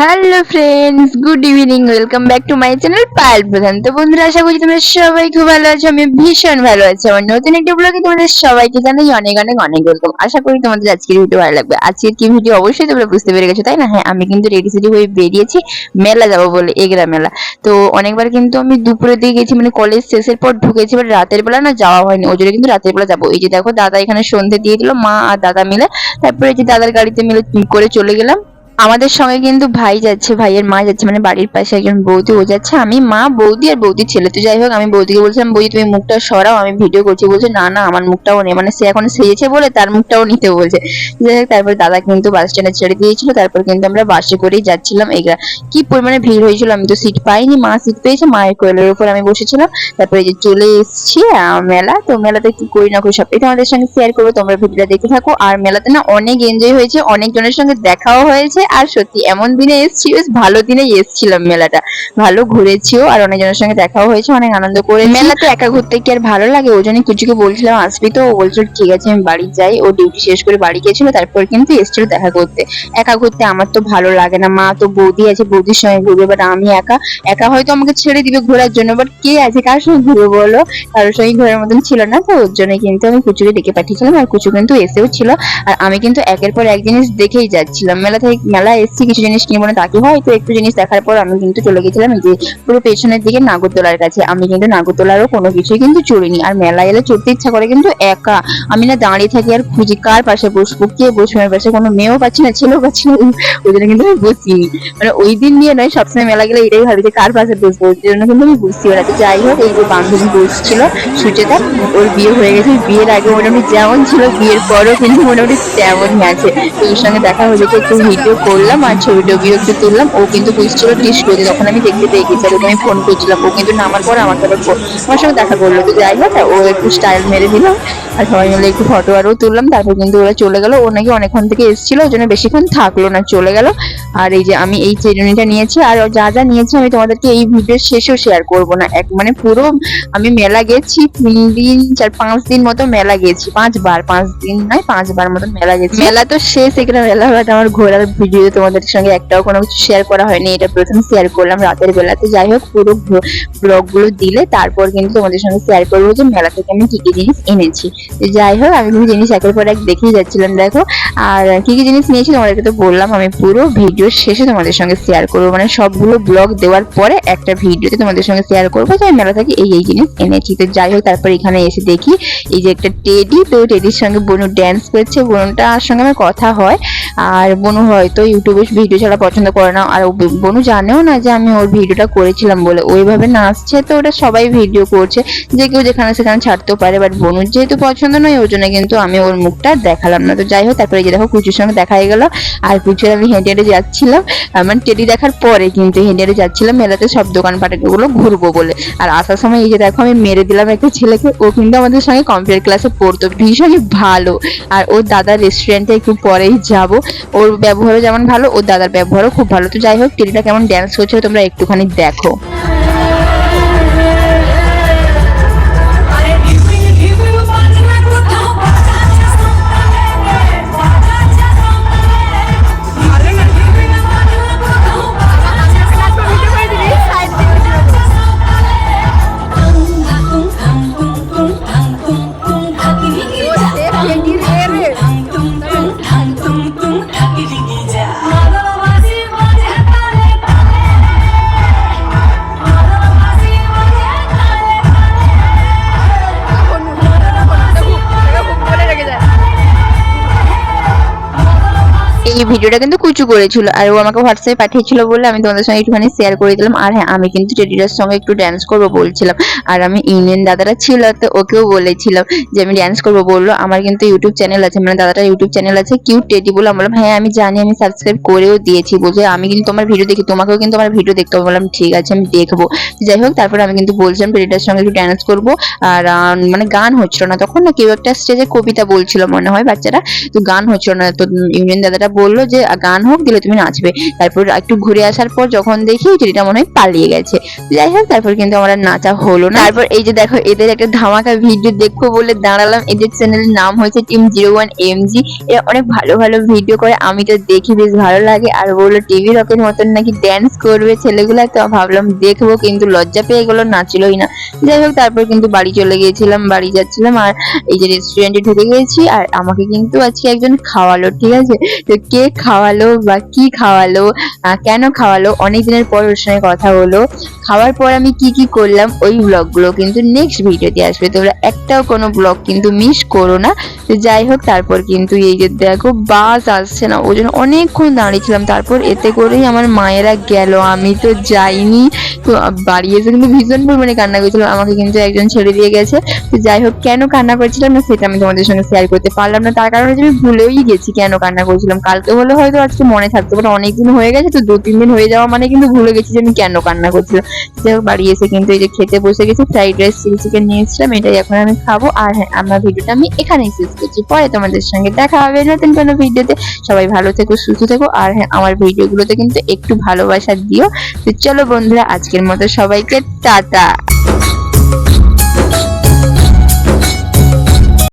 Hello friends good evening welcome back to my channel Payel Pradhan তো বন্ধুরা, আশা করছি তোমরা সবাই খুব ভালো আছো আমি ভীষণ ভালো আছি। আমার নতুন একটি ব্লগে তোমাদের সবাইকে জানাই অনেক অনেক অনেক ওয়েলকাম আশা করি তোমাদের আজকের ভিডিও ভালো লাগবে। আজকের কি ভিডিও অবশ্যই তোমরা বুঝতে পেরে গেছো, তাই না? হ্যাঁ আমি কিন্তু রেডি সেডি হয়ে বেরিয়েছি মেলা যাব বলে, এগরা মেলা। তো অনেকবার কিন্তু আমি দুপুরের দিকে গেছি মানে কলেজ শেষের পর ঢুকেছি বাট রাতের বেলা না যাওয়া হয়নি। ওই জন্য কিন্তু রাতের বেলা যাব। এই যে দেখো, দাদা এখানে সন্ধে দিয়ে দিল, মা আর দাদা মিলে। তারপরে যে দাদার গাড়িতে মিলে করে চলে গেলাম। আমাদের সঙ্গে কিন্তু ভাই যাচ্ছে, ভাইয়ের মা যাচ্ছে মানে বাড়ির পাশে একজন বৌদি, ও যাচ্ছে। আমি মা, বৌদি আর বৌদির ছেলে। তো যাই হোক, আমি বৌদিকে বলছিলাম, বৌদি, তুমি মুখটা সরাও, আমি ভিডিও করছি। বলছে, না না, আমার মুখটাও নেই। মানে সে এখন সেজেছে বলে তার মুখটাও নিতে বলছে। যাই হোক, তারপর দাদা কিন্তু বাস স্ট্যান্ডে ছেড়ে দিয়েছিল। তারপর কিন্তু আমরা বাসে করেই যাচ্ছিলাম। এগরা কি পরিমাণে ভিড় হয়েছিল, আমি তো সিট পাইনি। মা সিট পেয়েছে, মায়ের কোয়েলের উপর আমি বসেছিলাম। তারপরে যে চলে এসেছি মেলা। তো মেলাতে কি করি না, করি সব। এটা তোমাদের সঙ্গে শেয়ার করব, তোমরা ভিডিওটা দেখতে থাকো। আর মেলাতে না অনেক এনজয় হয়েছে অনেক জনের সঙ্গে দেখাও হয়েছে। আর সত্যি, এমন দিনে এসেছি বেশ ভালো দিনে এসেছিলাম মেলাটা। ভালো ঘুরেছিও আর অনেকজনের সঙ্গে দেখাও হয়েছে, অনেক আনন্দ করে মেলাতে একা ঘুরতে কি আর ভালো লাগে? ওই জন্য কিছুকে বলছিলাম, আসবি তো? ও বলছিল, ঠিক আছে, আমি বাড়ি যাই। ও ডিউটি শেষ করে বাড়ি গিয়েছিল তারপর কিন্তু এসেছিল দেখা করতে। একা ঘুরতে আমার তো ভালো লাগে না। মা তো বৌদি আছে, বৌদির সঙ্গে ঘুরবে বাট আমি একা। একা হয়তো আমাকে ছেড়ে দিবে ঘোরার জন্য বাট কে আছে কার সঙ্গে ঘুরবো বলো? কারোর সঙ্গে ঘোরার মতন ছিল না তো, ওর জন্য কিন্তু আমি কুচুকে ডেকে পাঠিয়েছিলাম, আর কুচু কিন্তু এসেও ছিল। আর আমি কিন্তু একের পর এক জিনিস দেখেই যাচ্ছিলাম। মেলা থেকে মেলা এসেছি, কিছু জিনিস কিনবো না তাকে হয়তো একটু জিনিস দেখার পর আমি কিন্তু চলে গেছিলাম যে পুরো পেছনের দিকে নাগরদোলার কাছে। আমি কিন্তু নাগরদোলারও কোনো কিছুই কিন্তু চড়িনি। আর মেলা এলে চড়তে ইচ্ছা করে কিন্তু একা। আমি না দাঁড়িয়ে থাকি আর খুঁজি কার পাশে বসবো কে বসবে, আমার পাশে কোনো মেয়েও পাচ্ছি না, ছেলেও পাচ্ছি না, ওই জন্য কিন্তু আমি বসিনি। মানে ওই দিন নিয়ে নয়, সবসময় মেলা গেলে এটাই ভাবি যে কার পাশে বসবো, ওই জন্য কিন্তু আমি বুঝতে পারি যাই হোক, এই যে বান্ধবী বসছিল সুচেতা, ওর বিয়ে হয়ে গেছে। বিয়ের আগে মোটামুটি যেমন ছিল, বিয়ের পরও কিন্তু মোটামুটি তেমনই আছে। তো ওর সঙ্গে দেখা হয়ে যেতে একটু ভিডিও করলাম আর ছবিটা টবিও একটু তুললাম। ও কিন্তু বুঝছিল টিস করে তখন আমি দেখতে পেয়ে গেছি। আমি ফোন করছিলাম। ও কিন্তু নামার পর আমার সাথে আমার সঙ্গে দেখা করল। যাই হোক, ও একটু স্টাইল মেরে দিলাম আর সবাই মিলে একটু ফটো আরও তুললাম, তারপর কিন্তু ওরা চলে গেল। ও নাকি অনেকক্ষণ থেকে এসেছিল ওই জন্য বেশিক্ষণ থাকল না, চলে গেল। আর এই যে আমি এই চেরুনিটা নিয়েছি, আর যা যা নিয়েছি আমি তোমাদেরকে এই ভিডিওর শেষেও শেয়ার করব না। এক মানে পুরো আমি মেলা গেছি, তিন দিন, চার, পাঁচ দিন মতো মেলা গেছি। পাঁচবার, পাঁচ দিন নয়, পাঁচবার মতো মেলা গেছি। মেলা তো শেষ এখানে মেলা বাট আমার ঘোরার ভিডিও তোমাদের সঙ্গে একটাও কোনো কিছু শেয়ার করা হয়নি। এটা প্রথম শেয়ার করলাম রাতের বেলাতে। যাই হোক, পুরো ব্লগগুলো দিলে, তারপর কিন্তু তোমাদের সঙ্গে শেয়ার করব যে মেলা থেকে আমি কি কি জিনিস এনেছি। যাই হোক, আমি কিছু জিনিস একের পর এক দেখেই যাচ্ছিলাম, দেখো। আর কি কি জিনিস নিয়েছি তোমাদেরকে তো বললাম, আমি পুরো ভিডিও শেষে তোমাদের সঙ্গে শেয়ার করব। মানে সবগুলো ব্লগ দেওয়ার পরে একটা ভিডিওতে তোমাদের সঙ্গে শেয়ার করব। যে আমি মেলা থেকে এই এই জিনিস এনেছি। তো যাই হোক, তারপর এখানে এসে দেখি, এই যে একটা টেডি তো টেডির সঙ্গে বনু ড্যান্স করছে। বনুটার সঙ্গে আমার কথা হয়। আর বনু হয়তো ইউটিউবে ভিডিও ছাড়া পছন্দ করে না। আর বনু জানেও না যে আমি ওর ভিডিওটা করেছিলাম বলে। ওইভাবে নাচছে তো ওটা সবাই ভিডিও করছে। যে কেউ যেখানে সেখানে ছাড়তেও পারে। বাট বনুর যেহেতু পছন্দ নয় ওই জন্য কিন্তু আমি ওর মুখটা দেখালাম না। তো যাই হোক, তারপরে যে দেখো, কুচুর সঙ্গে দেখা হয়ে গেল। আর কুচুর, আমি হেঁটে হেঁটে যাচ্ছিলাম। মানে টেডি দেখার পরে কিন্তু হেঁটে হেঁটে যাচ্ছিলাম। মেলাতে সব দোকানপাটগুলো ঘুরবো বলে। আর আসার সময় এই যে দেখো, আমি মেরে দিলাম একটা ছেলেকে। ও কিন্তু আমাদের সঙ্গে কম্পিউটার ক্লাসে পড়তো। ভীষণই ভালো। আর ওর দাদার রেস্টুরেন্টে একটু পরেই যাব। ওর ব্যবহারও যেমন ভালো, ওর দাদার ব্যবহারও খুব ভালো। তো যাই হোক, টেলিটা কেমন ড্যান্স করছে তোমরা একটুখানি দেখো। ভিডিওটা কিন্তু কুচু করেছিল আর ও আমাকে হোয়াটসঅ্যাপে পাঠিয়েছিল বলে আমি তোমাদের সঙ্গে একটুখানি শেয়ার করে দিলাম। আর হ্যাঁ আমি কিন্তু টেডিটার সঙ্গে একটু ড্যান্স করব বলছিলাম। আর আমি ইউনিয়ন দাদারা ছিল তো ওকেও বলেছিলাম যে আমি ড্যান্স করব বলল। আমার কিন্তু ইউটিউব চ্যানেল আছে মানে দাদাটা ইউটিউব চ্যানেল আছে কিউট টেডি বলে। বললাম হ্যাঁ আমি জানি, আমি সাবস্ক্রাইব করেও দিয়েছি বলছে আমি কিন্তু তোমার ভিডিও দেখি, তোমাকেও কিন্তু আমার ভিডিও দেখতে হবে। বললাম, ঠিক আছে, আমি দেখব। যাই হোক, তারপরে আমি কিন্তু বলছিলাম টেডিটার সঙ্গে একটু ড্যান্স করব। আর মানে গান হচ্ছিল না। তখন না কেউ একটা স্টেজে কবিতা বলছিল মনে হয় বাচ্চারা। তো গান হচ্ছিল না। তো ইউনিয়ন দাদাটা বলল বলল যে গান হোক, দিলে তুমি নাচবে। তারপর একটু ঘুরে আসার পর যখন দেখি টেডিটা মনে হয় পালিয়ে গেছে। যাই হোক, তারপর কিন্তু আমার নাচা হলো না। তারপর এই যে দেখো, এদের একটা ধামাকা ভিডিও দেখব বলে দাঁড়ালাম। এদের চ্যানেলের নাম হয়েছে team zero one M G এরা অনেক ভালো ভালো ভিডিও করে। আমি তো দেখি বেশ ভালো লাগে। আর বলল, টিভি রকের মতন নাকি ড্যান্স করবে ছেলেগুলা? তো ভাবলাম দেখব, কিন্তু লজ্জা পেয়ে গেলো, নাচলোই না। যাই হোক, তারপর কিন্তু বাড়ি চলে গিয়েছিলাম, বাড়ি যাচ্ছিলাম। আর এই যে রেস্টুরেন্টে ঢুকে গেছি আর আমাকে কিন্তু আজকে একজন খাওয়ালো, ঠিক আছে? তো কে খাওয়ালো বা কি খাওয়ালো কেন খাওয়ালো, অনেক দিনের পর ওর সঙ্গে কথা হলো। খাওয়ার পর আমি কি কি করলাম, ওই ব্লগগুলো কিন্তু নেক্সট ভিডিওতে আসবে। তোমরা একটাও কোনো ব্লগ কিন্তু মিস করো না। তো যাই হোক, তারপর কিন্তু এই যে দেখো, বাস আসছে না। ওই জন্য অনেকক্ষণ দাঁড়িয়েছিলাম। তারপর এতে করেই আমার মায়েরা গেল। আমি তো যাইনি। তো বাড়ি এসে কিন্তু ভীষণ পরিমাণে কান্না করেছিলাম আমাকে কিন্তু একজন ছেড়ে দিয়ে গেছে। তো যাই হোক, কেন কান্না করেছিলাম না, সেটা আমি তোমাদের সঙ্গে শেয়ার করতে পারলাম না। তার কারণ হচ্ছে আমি ভুলেই গেছি কেন কান্না করেছিলাম। কালকে হলে হয়তো আজকে মনে থাকতো বাট অনেকদিন হয়ে গেছে তো দু, তিন দিন হয়ে যাওয়া মানে কিন্তু ভুলে গেছি যে আমি কেন কান্না করছিলাম। বাড়ি এসে কিন্তু এই যে খেতে বসে গেছি ফ্রাইড রাইস চিলি চিকেন নিয়ে এসেছিলাম, এটাই এখন আমি খাব। আর হ্যাঁ আমার ভিডিওটা আমি এখানেই শেষ করছি। পরে তোমাদের সঙ্গে দেখা হবে নতুন কোনো ভিডিওতে। সবাই ভালো থেকো, সুস্থ থেকো। আর হ্যাঁ আমার ভিডিওগুলোতে কিন্তু একটু ভালোবাসা দিও। তো চলো বন্ধুরা, আজকের মতো সবাইকে টাটা।